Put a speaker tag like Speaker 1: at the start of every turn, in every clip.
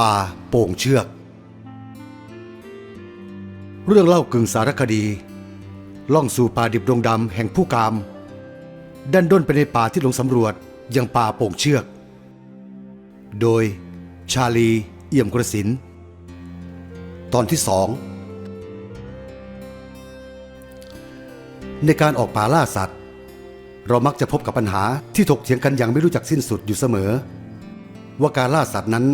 Speaker 1: ป่าโป่งเชือก เรื่องเล่ากึ่งสารคดี ล่องสู่ป่าดิบดงดำแห่งผู้กาม ดันด้นไปในป่าที่หลงสำรวจยังป่าโป่งเชือก โดยชาลีเอี่ยมกระสิน ตอนที่สองในการออกป่าล่าสัตว์ เรามักจะพบกับปัญหาที่ถกเถียงกันอย่างไม่รู้จักสิ้นสุดอยู่เสมอ ว่าการล่าสัตว์นั้น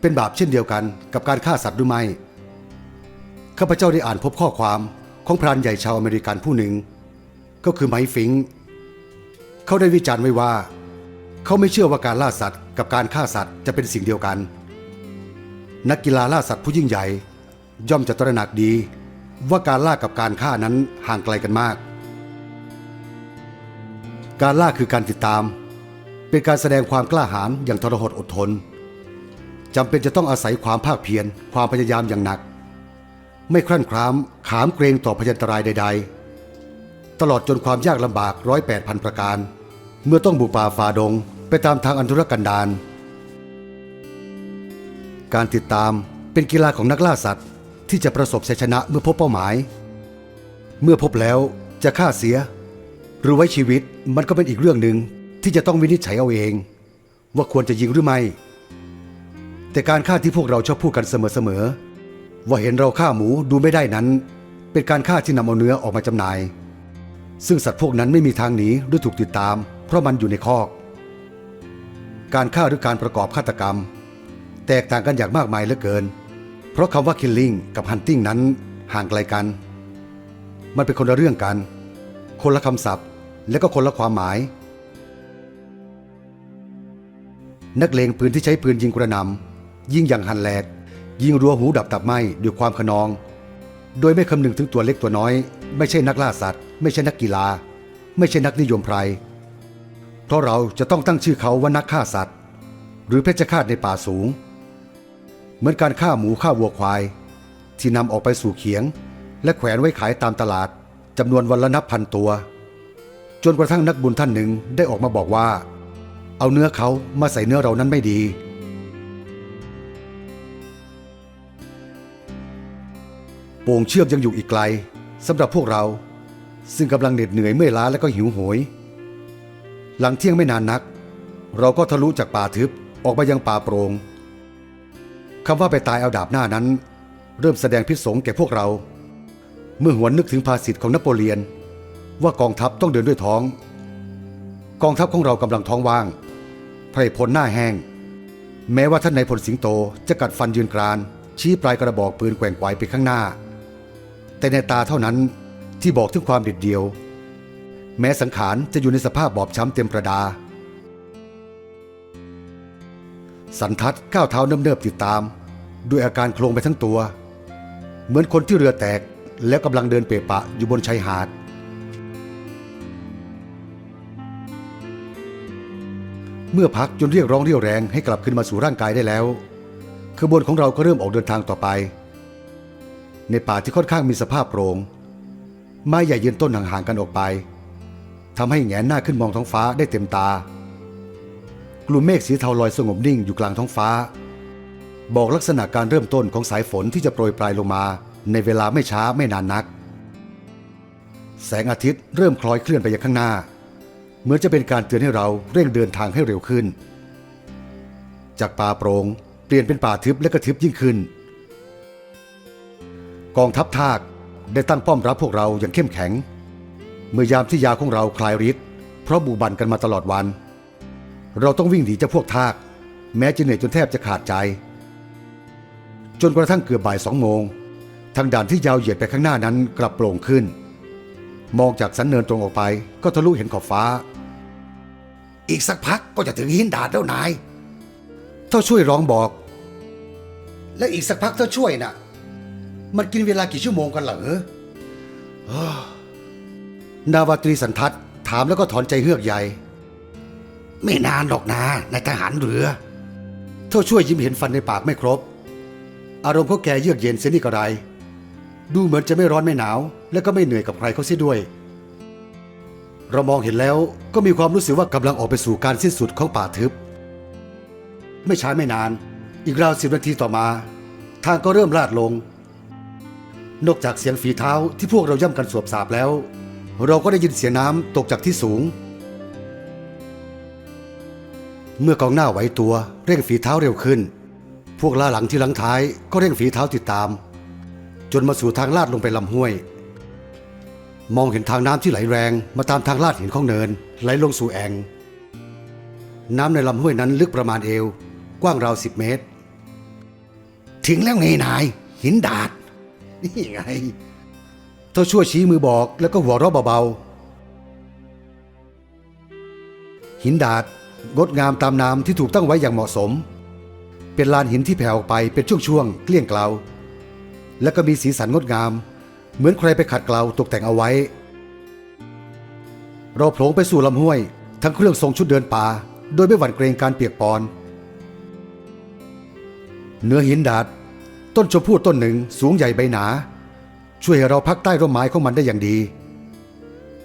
Speaker 1: เป็นบาปเช่นเดียวกันกับการฆ่าสัตว์หรือไม่ ข้าพเจ้าได้อ่านพบข้อความของพรานใหญ่ชาวอเมริกันผู้หนึ่ง ก็คือไมฟิง เขาได้วิจารณ์ไว้ว่า เขาไม่เชื่อว่าการล่าสัตว์กับการฆ่าสัตว์จะเป็นสิ่งเดียวกัน นักกีฬาล่าสัตว์ผู้ยิ่งใหญ่ ย่อมจะตระหนักดีว่าการล่ากับการฆ่านั้นห่างไกลกันมาก การล่าคือการติดตาม เป็นการแสดงความกล้าหาญอย่างทรหดอดทน จำเป็นจะต้องอาศัยความภาคเพียรความพยายามอย่างหนัก ไม่ครั่นครามขามเกรงต่อพยันตรายใด ๆ ตลอดจนความยากลำบากร้อยแปดพันประการ เมื่อต้องบุป่าฝ่าดงไปตามทางอันธุรกันดารการติดตามเป็นกีฬาของนักล่าสัตว์ ที่จะประสบชัยชนะเมื่อพบเป้าหมาย เมื่อพบแล้วจะฆ่าเสีย หรือไว้ชีวิตมันก็เป็นอีกเรื่องหนึ่งที่จะต้องวินิจฉัยเอาเอง ว่าควรจะยิงหรือไม่ แต่การฆ่าที่พวกเราชอบพูดกันเสมอๆว่าเห็นเราฆ่าหมูดูไม่ได้นั้น เป็นการฆ่าที่นำเอาเนื้อออกมาจำหน่าย ซึ่งสัตว์พวกนั้นไม่มีทางหนีหรือถูกติดตาม เพราะมันอยู่ในคอก การฆ่าหรือการประกอบฆาตกรรม แตกต่างกันอย่างมากมายเหลือเกิน เพราะคำว่า killing กับ hunting นั้นห่างไกลกัน มันเป็นคนละเรื่องกัน คนละคำศัพท์ และก็คนละความหมายนักเลงปืนที่ใช้ปืนยิงกระหนำ ยิงอย่างหันแหลก ยิงรัวหูดับตับไหมด้วยความขนอง โดยไม่คำนึงถึงตัวเล็กตัวน้อย ไม่ใช่นักล่าสัตว์ ไม่ใช่นักกีฬา ไม่ใช่นักนิยมไพรเพราะเราจะต้องตั้งชื่อเขาว่านักฆ่าสัตว์ หรือเพชฌฆาตในป่าสูง เหมือนการฆ่าหมูฆ่าวัวควาย ที่นำออกไปสู่เขียง และแขวนไว้ขายตามตลาดจำนวนวันละนับพันตัว จนกระทั่งนักบุญท่านหนึ่งได้ออกมาบอกว่า เอาเนื้อเขามาใส่เนื้อเรานั้นไม่ดี โป่งเชือกยังอยู่อีกไกลสำหรับพวกเรา ซึ่งกำลังเหน็ดเหนื่อยเมื่อยล้าและก็หิวโหย หลังเที่ยงไม่นานนัก เราก็ทะลุจากป่าทึบออกมายังป่าโปรง่งคำว่าไปตายเอาดาบหน้านั้น เริ่มแสดงพิษสงแก่พวกเรา เมื่อหวนนึกถึงภาษิตของนโปเลียน ว่ากองทัพต้องเดินด้วยท้อง กองทัพของเรากำลังท้องว่างไพรพลหน้าแห้ง แม้ว่าท่านนายพลสิงโตจะกัดฟันยืนกราน ชี้ปลายกระบอกปืนแกว่งไกวไปข้างหน้า แต่ในตาเท่านั้นที่บอกถึงความเด็ดเดียว แม้สังขารจะอยู่ในสภาพบอบช้ำเต็มประดา สันทัดก้าวเท้าเนิบๆติดตาม ด้วยอาการโคลงไปทั้งตัว เหมือนคนที่เรือแตกแล้วกำลังเดินเปะปะอยู่บนชายหาด เมื่อพักจนเรียกร้องเรียวแรงให้กลับขึ้นมาสู่ร่างกายได้แล้วขบวนของเราก็เริ่มออกเดินทางต่อไป ในป่าที่ค่อนข้างมีสภาพโปร่งไม้ใหญ่ยืนต้นห่างๆกันออกไปทำให้แงนหน้าขึ้นมองท้องฟ้าได้เต็มตา กลุ่มเมฆสีเทาลอยสงบนิ่งอยู่กลางท้องฟ้า บอกลักษณะการเริ่มต้นของสายฝนที่จะโปรยปลายลงมา ในเวลาไม่ช้าไม่นานนัก แสงอาทิตย์เริ่มคล้อยเคลื่อนไปยังข้างหน้า เหมือนจะเป็นการเตือนให้เราเร่งเดินทางให้เร็วขึ้น จากป่าโปรง่งเปลี่ยนเป็นป่าทึบและก็ทึบยิ่งขึ้น กองทัพทากได้ตั้งป้อมรับพวกเราอย่างเข้มแข็ง เมื่อยามที่ยาของเราคลายฤทธิ์เพราะบูบันกันมาตลอดวัน เราต้องวิ่งหนีจ้าพวกทาก แม้จะเหนื่อยจนแทบจะขาดใจ จนกระทั่งเกือบบ่ายสองโมง ทางด่านที่ยาวเหยียดไปข้างหน้านั้นกลับโปร่งขึ้น มองจากสันเนินตรงออกไปก็ทะลุเห็นขอบฟ้า
Speaker 2: อีกสักพักก็จะถึงหินดาดแล้วนาย
Speaker 1: เท่าช่วยร้องบอก
Speaker 2: และอีกสักพักเธอช่วยน่ะ มันกินเวลากี่ชั่วโมงกันเหรอ
Speaker 1: นาวาตรีสันทัศน์ถามแล้วก็ถอนใจเฮือกใหญ่
Speaker 2: ไม่นานหรอกนะนายทหารเรือ
Speaker 1: เท่าช่วยยิ้มเห็นฟันในปากไม่ครบ อารมณ์เขาแกเยือกเย็นเสียนี่ก็ไร ดูเหมือนจะไม่ร้อนไม่หนาว และก็ไม่เหนื่อยกับใครเขาเสียด้วย เรามองเห็นแล้วก็มีความรู้สึกว่ากำลังออกไปสู่การสิ้นสุดของป่าทึบ ไม่ช้าไม่นาน อีกราวสิบนาทีต่อมา ทางก็เริ่มลาดลง นอกจากเสียงฝีเท้าที่พวกเราย่ำกันสวบสาบแล้ว เราก็ได้ยินเสียงน้ำตกจากที่สูง เมื่อกองหน้าไหวตัวเร่งฝีเท้าเร็วขึ้น พวกล่าหลังที่หลังท้ายก็เร่งฝีเท้าติดตาม จนมาสู่ทางลาดลงไปลำห้วย มองเห็นทางน้ำที่ไหลแรงมาตามทางลาดหินของเนินไหลลงสู่แอ่งน้ำในลำห้วยนั้นลึกประมาณเอว กว้างราวสิบเมตร
Speaker 2: ถึงแล้วไงนายหินดาด นี่ไง
Speaker 1: เธอชั่วชี้มือบอกแล้วก็หัวเราะเบาๆ หินดาดงดงามตามน้ำที่ถูกตั้งไว้อย่างเหมาะสม เป็นลานหินที่แผ่ออกไปเป็นช่วงๆ เกลี้ยงเกลา และก็มีสีสันงดงาม เหมือนใครไปขัดเกลาตกแต่งเอาไว้ เราโผล่ไปสู่ลำห้วย ทั้งเครื่องทรงชุดเดินป่า โดยไม่หวั่นเกรงการเปียกปอน เนื้อหินดาด ต้นชมพู่ต้นหนึ่งสูงใหญ่ใบหนา ช่วยให้เราพักใต้ร่มไม้ของมันได้อย่างดี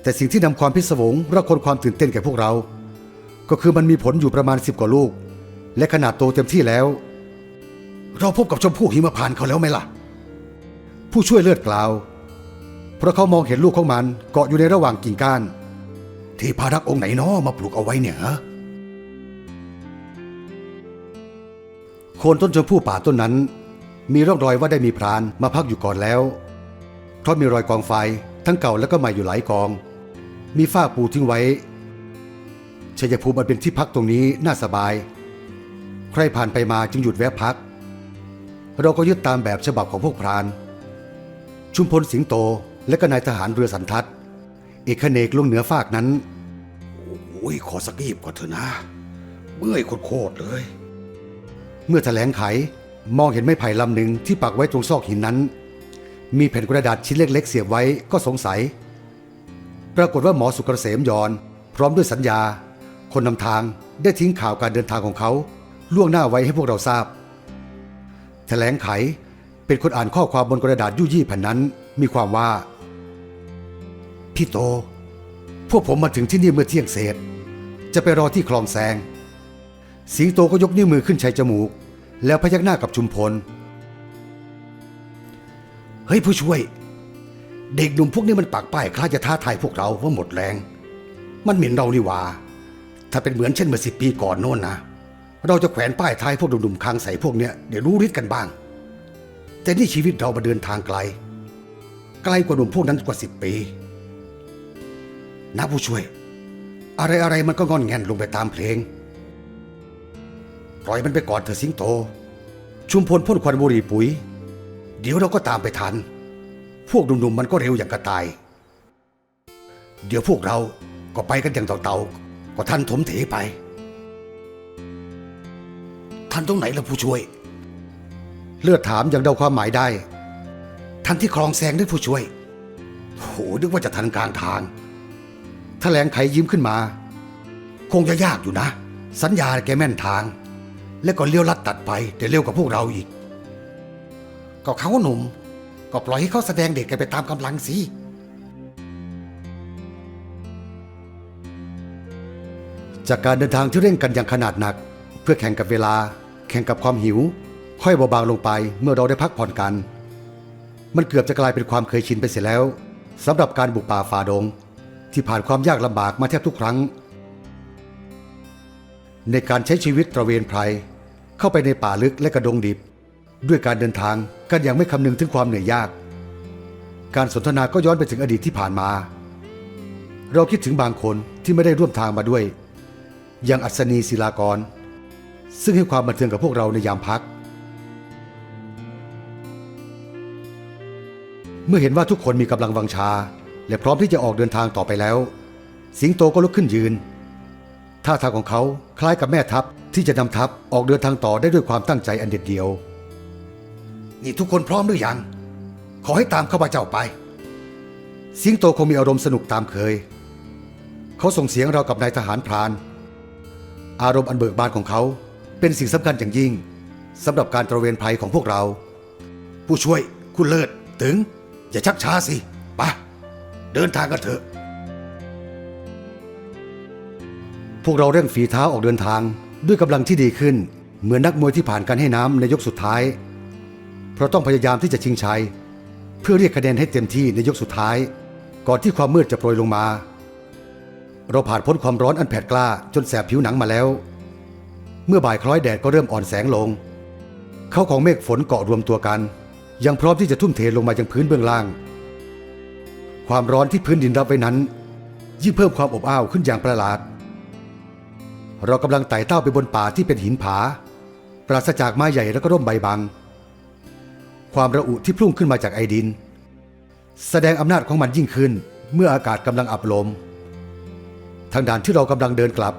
Speaker 1: แต่สิ่งที่นำความพิศวงระคนความตื่นเต้นแก่พวกเรา ก็คือมันมีผลอยู่ประมาณสิบกว่าลูก และขนาดโตเต็มที่แล้ว
Speaker 2: เราพบกับชมพู่หิมพานต์เขาแล้วไหมล่ะ
Speaker 1: ผู้ช่วยเลือดกล่าว เพราะเขามองเห็นลูกของมันเกาะอยู่ในระหว่างกิ่งก้าน
Speaker 2: ที่พารักองค์ไหนน้อมาปลูกเอาไว้เนี่ยฮะ
Speaker 1: โคนต้นชมพู่ป่าต้นนั้น มีร่องรอยว่าได้มีพรานมาพักอยู่ก่อนแล้ว เพราะมีรอยกองไฟทั้งเก่าและก็ใหม่อยู่หลายกอง มีฝ้าปูทิ้งไว้ชัยภูมิมันเป็นที่พักตรงนี้น่าสบาย ใครผ่านไปมาจึงหยุดแวะพัก เราก็ยึดตามแบบฉบับของพวกพราน ชุมพลสิงโตและก็นายทหารเรือสันทัดเอกเนกลงเหนือฟากนั้น
Speaker 2: โอ้ยขอสักกีบก่อนเถอะนะ เมื่อยโคตรๆเลย
Speaker 1: เมื่อแถลงไข มองเห็นไม้ไผ่ลำหนึ่งที่ปักไว้ตรงซอกหินนั้น มีแผ่นกระดาษชิ้นเล็ก ๆ เสียบไว้ก็สงสัย ปรากฏว่าหมอสุกเกษมยอน พร้อมด้วยสัญญา คนนำทางได้ทิ้งข่าวการเดินทางของเขา ล่วงหน้าไว้ให้พวกเราทราบ แถลงไขเป็นคนอ่านข้อความบนกระดาษยุ่ยี่แผ่นนั้นมีความว่า
Speaker 2: พี่โต
Speaker 1: พวกผมมาถึงที่นี่เมื่อเที่ยงเศษ จะไปรอที่คลองแซงสิงโตก็ยกนิ้วมือขึ้นใช้จมูก แล้วพยักหน้ากับชุมพล
Speaker 2: เฮ้ยผู้ช่วย เด็กหนุ่มพวกนี้มันปากป้ายคล้าจะท้าทายพวกเราว่าหมดแรง มันเหม็นเรานี่วาถ้าเป็นเหมือนเช่นเมื่อสิบปีก่อนโน่นนะเราจะแขวนป้ายท้ายพวกหนุ่มๆคางใส่พวกเนี้ยเดี๋ยวรู้ฤทธิ์กันบ้าง แต่นี่ชีวิตเรามาเดินทางไกล ไกลกว่าหนุ่มพวกนั้นกว่าสิบปีนะผู้ช่วย อะไรอะไรๆมันก็งอนแงนลงไปตามเพลง ปล่อยมันไปก่อนเถอะสิงโต
Speaker 1: ชุมพลพ่นควันบุหรี่ปุ๋ย
Speaker 2: เดี๋ยวเราก็ตามไปทัน พวกหนุ่มๆมันก็เร็วอย่างกระต่าย เดี๋ยวพวกเราก็ไปกันอย่างเต่าๆก็ท่านถมเถไป ท่านตรงไหนล่ะผู้ช่วย
Speaker 1: เลือดถามอย่างเดาความหมายได้
Speaker 2: ท่านที่คลองแซงด้วยผู้ช่วย โหนึกว่าจะทันกลางทาง
Speaker 1: แถลงไขยิ้มขึ้นมา
Speaker 2: คงจะยากอยู่นะ สัญญาแกแม่นทาง แล้วก็เลี้ยวลัดตัดไปแต่เร็วกว่าพวกเราอีก ก็เขาหนุ่ม ก็ปล่อยให้เขาแสดงเด็กกันไปตามกำลังสิ
Speaker 1: จากการเดินทางที่เร่งกันอย่างขนาดหนัก เพื่อแข่งกับเวลา แข่งกับความหิว ค่อยเบาบางลงไปเมื่อเราได้พักผ่อนกัน มันเกือบจะกลายเป็นความเคยชินไปเสียแล้วสำหรับการบุกป่าฝ่าดง ที่ผ่านความยากลำบากมาแทบทุกครั้ง ในการใช้ชีวิตตระเวนไพร เข้าไปในป่าลึกและกระดงดิบ ด้วยการเดินทางกันอย่างไม่คำนึงถึงความเหนื่อยยาก การสนทนาก็ย้อนไปถึงอดีตที่ผ่านมา เราคิดถึงบางคนที่ไม่ได้ร่วมทางมาด้วย อย่างอัศนีศิลากร ซึ่งให้ความบันเทิงกับพวกเราในยามพัก เมื่อเห็นว่าทุกคนมีกำลังวังชา และพร้อมที่จะออกเดินทางต่อไปแล้ว สิงโตก็ลุกขึ้นยืน ท่าทางของเขาคล้ายกับแม่ทัพที่จะนำทัพออกเดินทางต่อได้ด้วยความตั้งใจอันเด็ดเดียว
Speaker 2: นี่ทุกคนพร้อมหรือยัง ขอให้ตามข้าพเจ้าไป
Speaker 1: สิงโตคงมีอารมณ์สนุกตามเคย เขาส่งเสียงเรากับนายทหารพราน อารมณ์อันเบิกบานของเขาเป็นสิ่งสำคัญอย่างยิ่งสำหรับการตระเวนภัยของพวกเรา
Speaker 2: ผู้ช่วยคุณเลิศถึง อย่าชักช้าสิไปเดินทางกันเถอะ
Speaker 1: พวกเราเร่งฝีเท้าออกเดินทางด้วยกำลังที่ดีขึ้น เหมือนนักมวยที่ผ่านการให้น้ำในยกสุดท้าย เพราะต้องพยายามที่จะชิงชัย เพื่อเรียกคะแนนให้เต็มที่ในยกสุดท้าย ก่อนที่ความมืดจะโปรยลงมา เราผ่านพ้นความร้อนอันแผดกล้าจนแสบผิวหนังมาแล้ว เมื่อบ่ายคล้อยแดดก็เริ่มอ่อนแสงลง เขาของเมฆฝนเกาะรวมตัวกัน ยังพร้อมที่จะทุ่มเทลงมายังพื้นเบื้องล่าง ความร้อนที่พื้นดินรับไว้นั้น ยิ่งเพิ่มความอบอ้าวขึ้นอย่างประหลาด เรากำลังไต่เต้าไปบนป่าที่เป็นหินผา ปราศจากไม้ใหญ่และก็ร่มใบบัง ความระอุที่พุ่งขึ้นมาจากไอดิน แสดงอำนาจของมันยิ่งขึ้น เมื่ออากาศกำลังอับลม ทางด่านที่เรากำลังเดินกลับ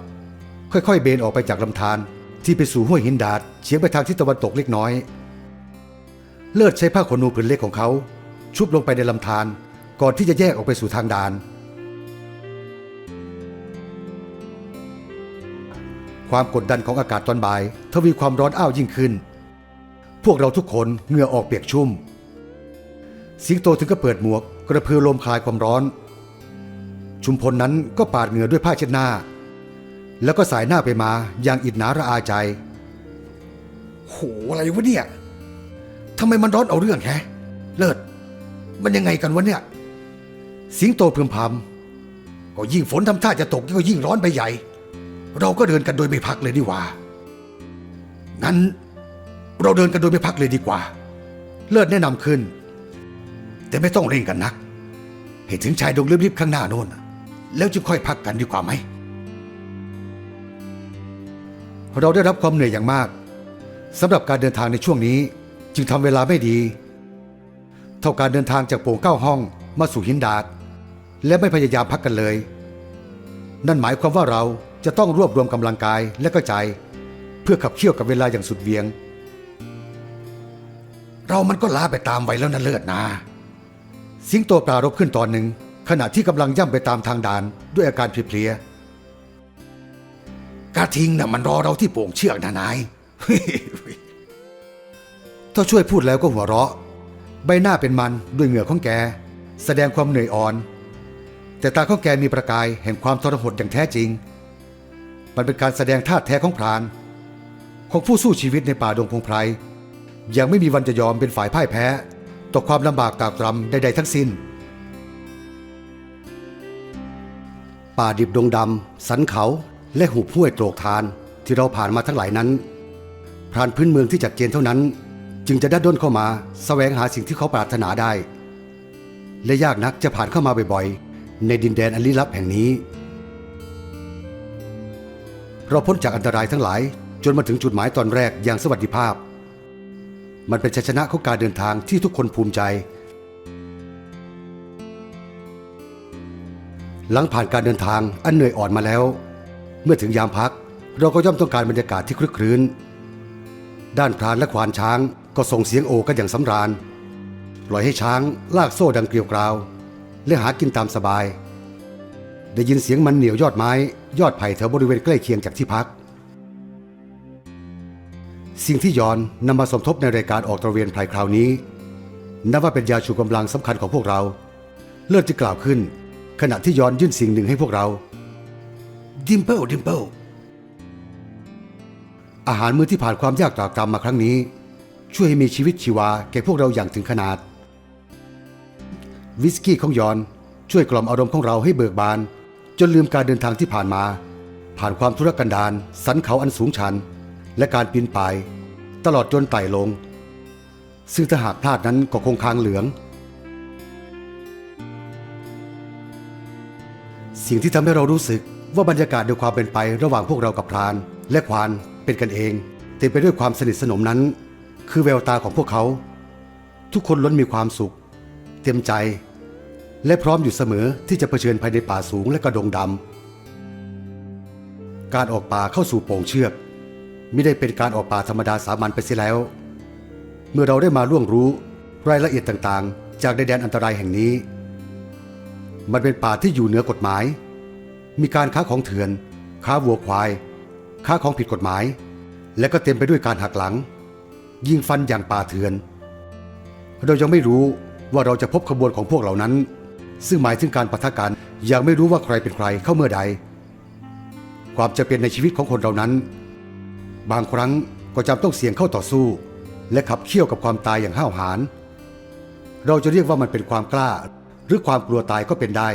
Speaker 1: ค่อยๆ เบนออกไปจากลำธารที่ไปสู่ห้วยหินดาดเฉียงไปทางทิศตะวันตกเล็กน้อย เลิศใช้ผ้าขนนูผืนเล็กของเขา ชุบลงไปในลำธารก่อนที่จะแยกออกไปสู่ทางด่าน ความกดดันของอากาศตอนบ่ายทวีความร้อนอ้าวยิ่งขึ้น พวกเราทุกคนเหงื่อออกเปียกชุ่ม สิงโตถึงก็เปิดหมวก กระพือลมคลายความร้อน ชุมพลนั้นก็ปาดเหงื่อด้วยผ้าเช็ดหน้า แล้วก็สายหน้าไปมาอย่างอิดหนาระอาใจ
Speaker 2: โหอะไรวะเนี่ยทำไมมันร้อนเอาเรื่องแฮะ เลิศ มันยังไงกันวะเนี่ย
Speaker 1: สิงโตพึมพำ
Speaker 2: ก็ยิ่งฝนทำท่าจะตกก็ยิ่งร้อนไปใหญ่ เราก็เดินกันโดยไม่พักเลยดีกว่า งั้นเราเดินกันโดยไม่พักเลยดีกว่า
Speaker 1: เลิศแนะนำขึ้น
Speaker 2: แต่ไม่ต้องเร่งกันนักให้ถึงชายดงริบๆข้างหน้าโน่นน่ะแล้วจึงค่อยพักกันดีกว่าไหม
Speaker 1: เราได้รับความเหนื่อยอย่างมากสำหรับการเดินทางในช่วงนี้จึงทำเวลาไม่ดี เท่าการเดินทางจากโป่งเก้าห้องมาสู่หินดาดและไม่พยายามพักกันเลย นั่นหมายความว่าเรา จะต้องรวบรวมกำลังกายและก็ใจเพื่อขับเคี่ยวกับเวลาอย่างสุดเวียง
Speaker 2: เรามันก็ล้าไปตามไว้แล้วนะเลิศนะ
Speaker 1: สิงโตปรารบขึ้นตอนหนึ่ง ขณะที่กำลังย่ำไปตามทางด่านด้วยอาการเพลีย
Speaker 2: กระทิงน่ะมันรอเราที่โป่งเชือกนะนาย
Speaker 1: ถ้าช่วยพูดแล้วก็หัวเราะ ใบหน้าเป็นมันด้วยเหงื่อของแก แสดงความเหนื่อยอ่อน แต่ตาของแกมีประกายแห่งความทรหดอย่างแท้จริง มันเป็นการแสดงท่าแท้ของพราน ของผู้สู้ชีวิตในป่าดงพงไพรยังไม่มีวันจะยอมเป็นฝ่ายพ่ายแพ้ ต่อความลำบากตากตรำใดๆทั้งสิ้น ป่าดิบดงดำสันเขาและหุบห้วยโตรกทานที่เราผ่านมาทั้งหลายนั้น พรานพื้นเมืองที่จัดเจนเท่านั้น จึงจะได้ด้นเข้ามาสแสวงหาสิ่งที่เขาปรารถนาได้ และยากนักจะผ่านเข้ามาบ่อยๆ ในดินแดนอันลี้ลับแห่งนี้ เราพ้นจากอันตรายทั้งหลาย จนมาถึงจุดหมายตอนแรกอย่างสวัสดิภาพ มันเป็นชัยชนะของการเดินทางที่ทุกคนภูมิใจ หลังผ่านการเดินทางอันเหนื่อยอ่อนมาแล้ว เมื่อถึงยามพัก เราก็ย่อมต้องการบรรยากาศที่คลึกครื้น ด้านพรานและควานช้างก็ส่งเสียงโอกันอย่างสำราญปล่อยให้ช้างลากโซ่ดังเกลียวกราว และหากินตามสบาย ได้ยินเสียงมันเหนียวยอดไม้ ยอดไผ่แถวบริเวณใกล้เคียงจากที่พัก สิ่งที่ยอนนำมาสมทบในรายการออกตระเวนไพรคราวนี้นับว่าเป็นยาชูกำลังสำคัญของพวกเรา เลิศจะกล่าวขึ้น ขณะที่ยอนยื่นสิ่งหนึ่งให้พวกเรา
Speaker 2: ดิมเปิลดิมเปิล
Speaker 1: อาหารมื้อที่ผ่านความยากตรากตรำมาครั้งนี้ ช่วยให้มีชีวิตชีวาแก่พวกเราอย่างถึงขนาด วิสกี้ของยอนช่วยกล่อมอารมณ์ของเราให้เบิกบาน จนลืมการเดินทางที่ผ่านมา ผ่านความทุรกันดารสันเขาอันสูงชัน และการปีนป่าย ตลอดจนไต่ลง ซึ่งถ้าหากพลาดนั้นก็คงคางเหลือง สิ่งที่ทำให้เรารู้สึกว่าบรรยากาศด้วยความเป็นไประหว่างพวกเรากับพราน และควานเป็นกันเองเต็มไปด้วยความสนิทสนมนั้น คือแววตาของพวกเขา ทุกคนล้นมีความสุข เต็มใจ และพร้อมอยู่เสมอที่จะเผชิญภายในป่าสูงและกระดงดำ การออกป่าเข้าสู่โป่งเชือกไม่ได้เป็นการออกป่าธรรมดาสามัญไปเสียแล้ว เมื่อเราได้มาล่วงรู้รายละเอียดต่างๆ จากในแดนอันตรายแห่งนี้ มันเป็นป่าที่อยู่เหนือกฎหมาย มีการค้าของเถื่อน ค้าวัวควาย ค้าของผิดกฎหมาย และก็เต็มไปด้วยการหักหลัง ยิงฟันอย่างป่าเถื่อน เรายังไม่รู้ว่าเราจะพบขบวนของพวกเหล่านั้น ซึ่งหมายถึงการปะทะกันยังไม่รู้ว่าใครเป็นใครเข้าเมื่อใด ความจะเป็นในชีวิตของคนเรานั้น บางครั้งก็จำต้องเสี่ยงเข้าต่อสู้ และขับเคี่ยวกับความตายอย่างห้าวหาญเราจะเรียกว่ามันเป็นความกล้า หรือความกลัวตายก็เป็นได้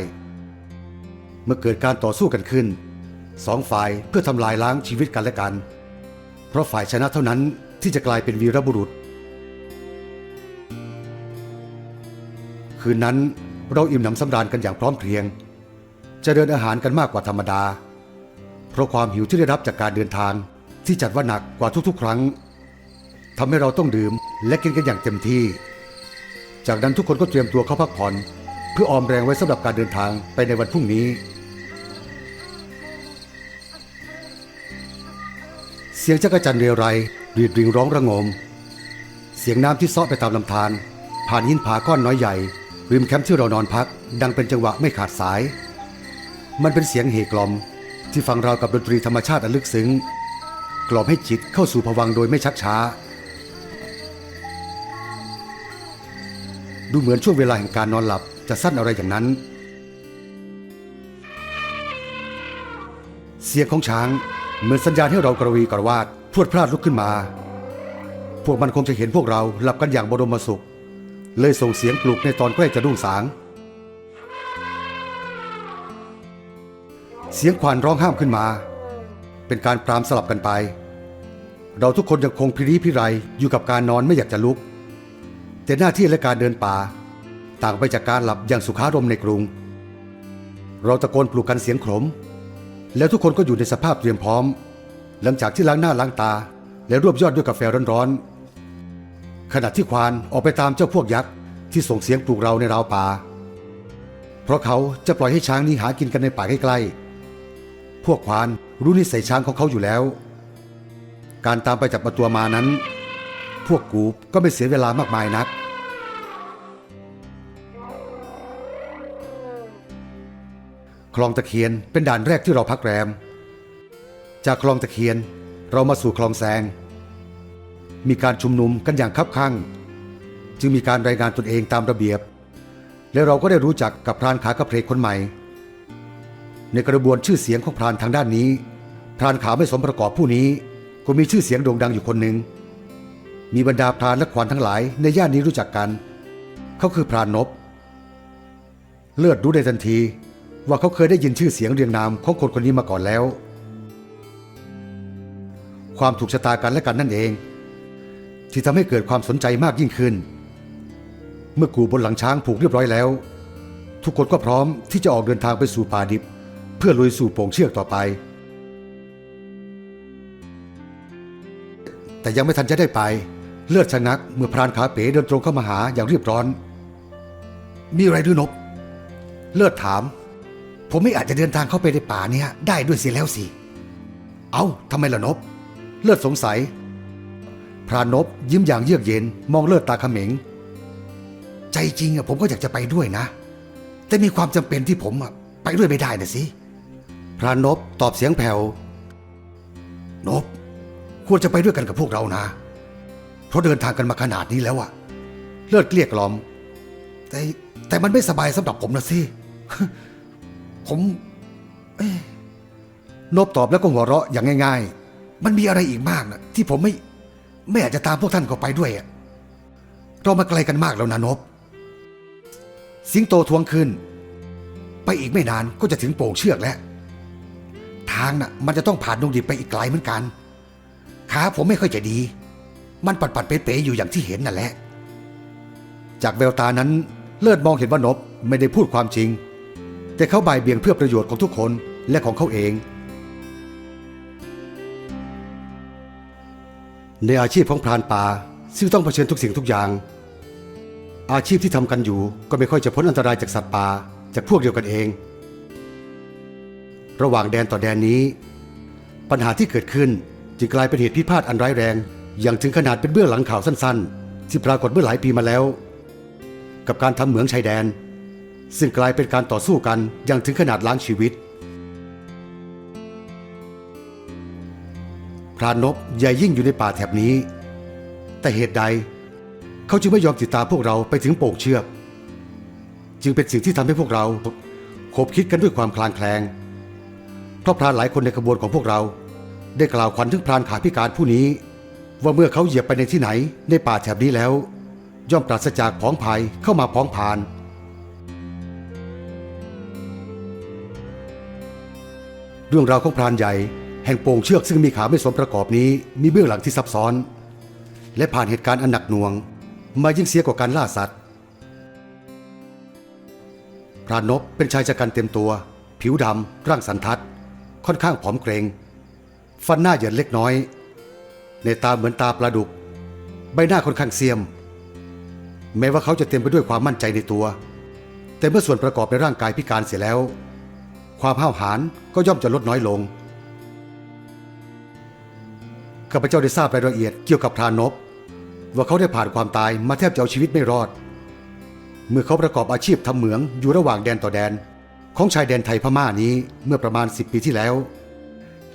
Speaker 1: เมื่อเกิดการต่อสู้กันขึ้นสองฝ่ายเพื่อทำลายล้างชีวิตกันและกัน เพราะฝ่ายชนะเท่านั้นที่จะกลายเป็นวีรบุรุษ คืนนั้น เราอิ่มหนำสำราญกันอย่างพร้อมเพรียงจะเดินอาหารกันมากกว่าธรรมดา เพราะความหิวที่ได้รับจากการเดินทางที่จัดว่าหนักกว่าทุกๆ ครั้งทำให้เราต้องดื่มและกินกันอย่างเต็มที่ จากนั้นทุกคนก็เตรียมตัวเข้าพักผ่อน เพื่อออมแรงไว้สำหรับการเดินทางไปในวันพรุ่งนี้ เสียงจักรจันเรไรรีดริงร้องระงม เสียงน้ำที่ซาะไปตามลำธารผ่านหินผาก้อนน้อยใหญ่ ริมแคมป์ที่เรานอนพัก ดังเป็นจังหวะไม่ขาดสาย มันเป็นเสียงเฮกลอม ที่ฟังราวกับดนตรีธรรมชาติอันลึกซึ้ง กล่อมให้จิตเข้าสู่ภวังโดยไม่ชักช้า ดูเหมือนช่วงเวลาแห่งการนอนหลับจะสั้นอะไรอย่างนั้น เสียงของช้างเหมือนสัญญาณให้เรากระวีกระวาดพรวดพลาดลุกขึ้นมา พวกมันคงจะเห็นพวกเราหลับกันอย่างบรมสุข เลยส่งเสียงปลุกในตอนใกล้จะรุ่งสาง เสียงควานร้องห้ามขึ้นมา เป็นการปรามสลับกันไป เราทุกคนยังคงพิริพิไรอยู่กับการนอนไม่อยากจะลุก แต่หน้าที่และการเดินป่า ต่างไปจากการหลับอย่างสุขารมณ์ในกรุง เราตะโกนปลุกกันเสียงขมแล้วทุกคนก็อยู่ในสภาพเตรียมพร้อม หลังจากที่ล้างหน้าล้างตา และรวบยอดด้วยกาแฟร้อนๆ ขณะที่ควานออกไปตามเจ้าพวกยักษ์ที่ส่งเสียงปลุกเราในราวป่า เพราะเขาจะปล่อยให้ช้างนี้หากินกันในป่าใกล้ๆ พวกควานรู้นิสัยช้างของเขาอยู่แล้ว การตามไปจับมาตัวมานั้น พวกกูก็ไม่เสียเวลามากมายนัก คลองตะเคียนเป็นด่านแรกที่เราพักแรม จากคลองตะเคียนเรามาสู่คลองแซง มีการชุมนุมกันอย่างคับคั่ง จึงมีการรายงานตนเองตามระเบียบ และเราก็ได้รู้จักกับพรานขากระเพลกคนใหม่ ในกระบวนชื่อเสียงของพรานทางด้านนี้ พรานขาไม่สมประกอบผู้นี้ก็มีชื่อเสียงโด่งดังอยู่คนหนึ่ง มีบรรดาพรานและขวานทั้งหลายในย่านนี้รู้จักกัน เขาคือพรานนบ เลือดรู้ได้ทันทีว่าเขาเคยได้ยินชื่อเสียงเรียงนามของคนคนนี้มาก่อนแล้ว ความถูกชะตากันและกันนั่นเอง ที่ทำให้เกิดความสนใจมากยิ่งขึ้น เมื่อกูบนหลังช้างผูกเรียบร้อยแล้ว ทุกคนก็พร้อมที่จะออกเดินทางไปสู่ป่าดิบ เพื่อลุยสู่โป่งเชือกต่อไป แต่ยังไม่ทันจะได้ไป เลือดชะงักเมื่อพรานขาเป๋เดินตรงเข้ามาหาอย่างเรียบร้อน มีอะไรด้วยนบ เลือดถาม ผมไม่อาจจะเดินทางเข้าไปในป่าเนี้ยได้ด้วยสียแล้วสิ เอา้าทำไมล่ะนบ เลือดสงสัย พรานบยิ้มอย่างเยือกเย็นมองเลือดตาเขม็ง ใจจริงอะผมก็อยากจะไปด้วยนะ แต่มีความจำเป็นที่ผมอะไปด้วยไม่ได้นะสิพรานบตอบเสียงแผ่วนบควรจะไปด้วยกันกับพวกเรานะ เพราะเดินทางกันมาขนาดนี้แล้วอะเลือดเกลี้ยกล่อม แต่แต่มันไม่สบายสำหรับผมนะสิผมนบตอบแล้วก็หัวเราะอย่างง่าย ๆ มันมีอะไรอีกมากนะที่ผมไม่ ไม่อาจจะตามพวกท่านเข้าไปด้วยอะเรามาไกลกันมากแล้วนะนบ สิงโตทวงขึ้นไปอีกไม่นานก็จะถึงโป่งเชือกแล้ว ทางน่ะ มันจะต้องผ่านดงดิบไปอีกไกลเหมือนกัน ขาผมไม่ค่อยจะดี มันปัดปัดเป๋ๆอยู่อย่างที่เห็นนั่นแหละ จากแววตานั้นเลิศมองเห็นว่านบไม่ได้พูดความจริง แต่เขาบ่ายเบี่ยงเพื่อประโยชน์ของทุกคนและของเขาเอง ในอาชีพของพรานป่าซึ่งต้องเผชิญทุกสิ่งทุกอย่าง อาชีพที่ทำกันอยู่ก็ไม่ค่อยจะพ้นอันตรายจากสัตว์ป่าจากพวกเดียวกันเอง ระหว่างแดนต่อแดนนี้ ปัญหาที่เกิดขึ้นจึงกลายเป็นเหตุพิพาทอันร้ายแรง อย่างถึงขนาดเป็นเบื้องหลังข่าวสั้นๆ ที่ปรากฏเมื่อหลายปีมาแล้ว กับการทำเหมืองชายแดน ซึ่งกลายเป็นการต่อสู้กันอย่างถึงขนาดล้างชีวิต พรานนบใหญ่ยิ่งอยู่ในป่าแถบนี้ แต่เหตุใด เขาจึงไม่ยอมติดตามพวกเราไปถึงโป่งเชือก จึงเป็นสิ่งที่ทำให้พวกเราคบคิดกันด้วยความคลางแคลง เพราะพรานหลายคนในขบวนของพวกเรา ได้กล่าวขวัญถึงพรานขาพิการผู้นี้ ว่าเมื่อเขาเหยียบไปในที่ไหนในป่าแถบนี้แล้ว ย่อมปราศจากผองภัยเข้ามาพ้องผ่านเรื่องราวของพรานใหญ่ แห่งโป่งเชือกซึ่งมีขาไม่สมประกอบนี้มีเบื้องหลังที่ซับซ้อน และผ่านเหตุการณ์อันหนักหน่วง มายิ่งเสียกว่าการล่าสัตว์พรานบเป็นชายชะกันเต็มตัว ผิวดำร่างสันทัด ค่อนข้างผอมเกรง ฟันหน้าเหยินเล็กน้อย ในตาเหมือนตาปลาดุก ใบหน้าค่อนข้างเสียม แม้ว่าเขาจะเต็มไปด้วยความมั่นใจในตัว แต่เมื่อส่วนประกอบในร่างกายพิการเสียแล้ว ความห้าวหาญก็ย่อมจะลดน้อยลง ข้าพเจ้าได้ทราบรายละเอียดเกี่ยวกับพรานบว่าเขาได้ผ่านความตายมาแทบจะเอาชีวิตไม่รอด เมื่อเขาประกอบอาชีพทำเหมืองอยู่ระหว่างแดนต่อแดน ของชายแดนไทยพม่านี้เมื่อประมาณ 10 ปีที่แล้ว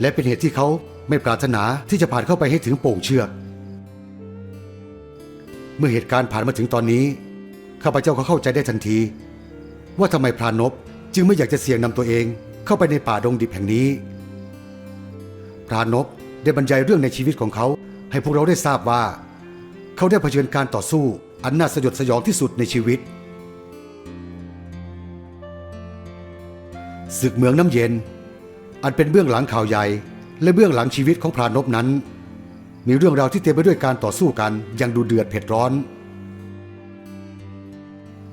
Speaker 1: และเป็นเหตุที่เขาไม่ปรารถนาที่จะผ่านเข้าไปให้ถึงโป่งเชือก เมื่อเหตุการณ์ผ่านมาถึงตอนนี้ข้าพเจ้าก็เข้าใจได้ทันที ว่าทำไมพรานบจึงไม่อยากจะเสี่ยงนำตัวเองเข้าไปในป่าดงดิบแห่งนี้ พรานบ ได้บรรยายเรื่องในชีวิตของเขา ให้พวกเราได้ทราบว่า เขาได้เผชิญการต่อสู้ อันน่าสยดสยองที่สุดในชีวิตศึกเมืองน้ำเย็น อันเป็นเบื้องหลังข่าวใหญ่ และเบื้องหลังชีวิตของพรานบนั้น มีเรื่องราวที่เต็มไปด้วยการต่อสู้กันอย่างดูเดือดเผ็ดร้อน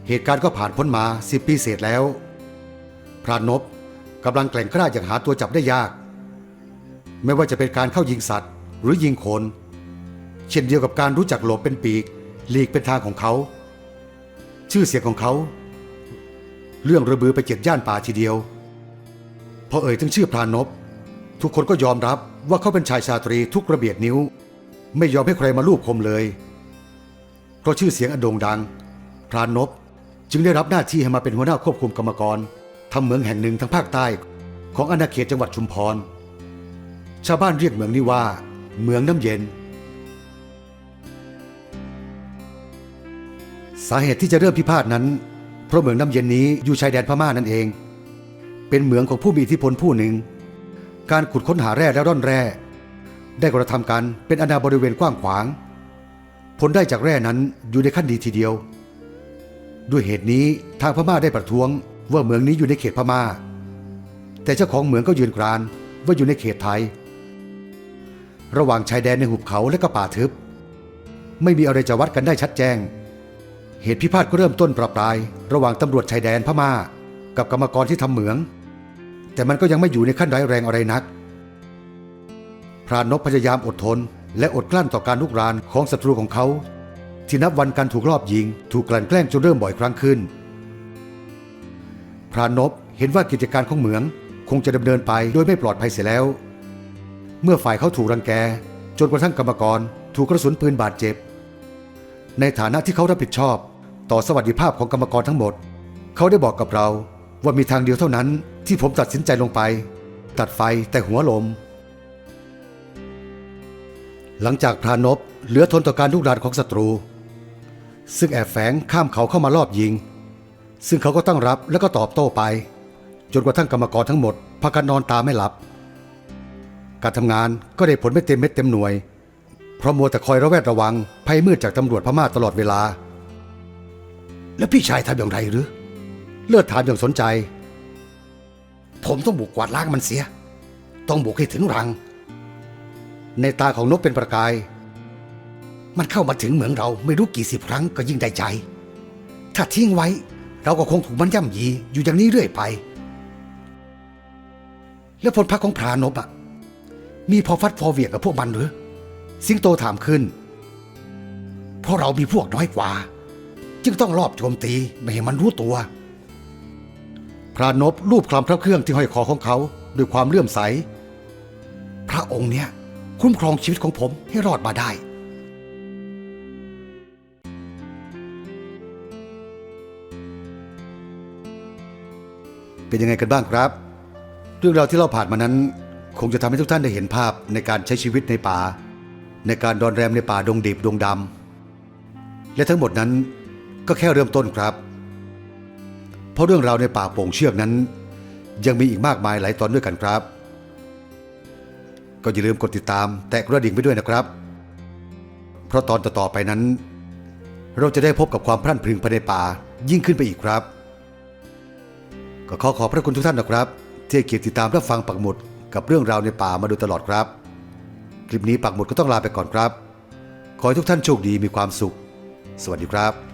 Speaker 1: เหตุการณ์ก็ผ่านพ้นมาสิบปีเศษแล้ว พรานบกำลังแกล่งกล้าอย่างหาตัวจับได้ยาก ไม่ว่าจะเป็นการเข้ายิงสัตว์ หรือยิงคน เช่นเดียวกับการรู้จักหลบเป็นปีก หลีกเป็นทางของเขา ชื่อเสียงของเขา เรื่องระบือไปเจ็ดย่านป่าทีเดียว พอเอ่ยถึงชื่อพรานบทุกคนก็ยอมรับว่าเขาเป็นชายชาตรีทุกระเบียดนิ้ว ไม่ยอมให้ใครมาลูบคมเลย เพราะชื่อเสียงอันโด่งดัง พรานบจึงได้รับหน้าที่ให้มาเป็นหัวหน้าควบคุมกรรมกรทำเหมืองแห่งหนึ่งทางภาคใต้ ของอาณาเขตจังหวัดชุมพร ชาวบ้านเรียกเหมืองนี้ว่าเหมืองน้ำเย็น สาเหตุที่จะเริ่มพิพาทนั้น เพราะเหมืองน้ำเย็นนี้อยู่ชายแดนพม่านั่นเอง เป็นเหมืองของผู้มีอิทธิพลผู้หนึ่ง การขุดค้นหาแร่และร่อนแร่ ได้กระทำกันเป็นอาณาบริเวณกว้างขวาง ผลได้จากแร่นั้นอยู่ในขั้นดีทีเดียว ด้วยเหตุนี้ทางพม่าได้ประท้วงว่าเหมืองนี้อยู่ในเขตพม่า แต่เจ้าของเหมืองก็ยืนกรานว่าอยู่ในเขตไทย ระหว่างชายแดนในหุบเขาและก็ป่าทึบ ไม่มีอะไรจะวัดกันได้ชัดแจ้ง เหตุพิพาทก็เริ่มต้นประปราย ระหว่างตำรวจชายแดนพม่า กับกรรมกรที่ทำเหมือง แต่มันก็ยังไม่อยู่ในขั้นร้ายแรงอะไรนัก พรานนพพยายามอดทน และอดกลั้นต่อการลุกรานของศัตรูของเขา ที่นับวันการถูกลอบยิง ถูกกลั่นแกล้งจนเริ่มบ่อยครั้งขึ้น พรานบเห็นว่ากิจการของเหมืองคงจะดำเนินไปโดยไม่ปลอดภัยเสียแล้ว เมื่อฝ่ายเขาถูกรังแก จนกระทั่งกรรมกรถูกกระสุนปืนบาดเจ็บ ในฐานะที่เขารับผิดชอบ ต่อสวัสดิภาพของกรรมกรทั้งหมด เขาได้บอกกับเราว่ามีทางเดียวเท่านั้นที่ผมตัดสินใจลงไป ตัดไฟแต่หัวลม หลังจากพรานบเหลือทนต่อการลุกรานของศัตรู ซึ่งแอบแฝงข้ามเขาเข้ามารอบยิง ซึ่งเขาก็ตั้งรับแล้วก็ตอบโต้ไป จนกระทั่งกรรมกรทั้งหมดพากันนอนตาไม่หลับ การทำงานก็ได้ผลไม่เต็มเม็ดเต็มหน่วย เพราะมัวแต่คอยระแวดระวังภัยมืดจากตำรวจพม่าตลอดเวลา แล้วพี่ชายทำอย่างไรหรือ เลือดถามอย่างสนใจ ผมต้องบุกกวาดล้างมันเสีย ต้องบุกให้ถึงรัง ในตาของนกเป็นประกาย มันเข้ามาถึงเหมืองเราไม่รู้กี่สิบครั้งก็ยิ่งได้ใจ ถ้าทิ้งไว้เราก็คงถูกมันย่ำยีอยู่อย่างนี้เรื่อยไป แล้วพลพักของพรานบอะ มีพอฟัดพอเหวียงกับพวกมันหรือ สิงโตถามขึ้น เพราะเรามีพวกน้อยกว่า จึงต้องรอบโจมตีไม่ให้มันรู้ตัว พรานบรูปคลำพระเครื่องที่ห้อยคอของเขาด้วยความเลื่อมใส พระองค์เนี่ยคุ้มครองชีวิตของผมให้รอดมาได้เป็นยังไงกันบ้างครับ เรื่องราวที่เราผ่านมานั้น คงจะทำให้ทุกท่านได้เห็นภาพในการใช้ชีวิตในป่า ในการดอนแรมในป่าดงดิบดงดำและทั้งหมดนั้นก็แค่เริ่มต้นครับ เพราะเรื่องราวในป่าโป่งเชือกนั้น ยังมีอีกมากมายหลายตอนด้วยกันครับ ก็อย่าลืมกดติดตาม แตะกระดิ่งไปด้วยนะครับ เพราะตอนต่อๆไปนั้น เราจะได้พบกับความพรั่นพรึงภายในป่ายิ่งขึ้นไปอีกครับ ก็ขอขอบพระคุณทุกท่านนะครับที่เกียรติติดตามรับฟังปักหมุด กับเรื่องราวในป่ามาโดยตลอดครับ คลิปนี้ปักหมุดก็ต้องลาไปก่อนครับ ขอให้ทุกท่านโชคดีมีความสุข สวัสดีครับ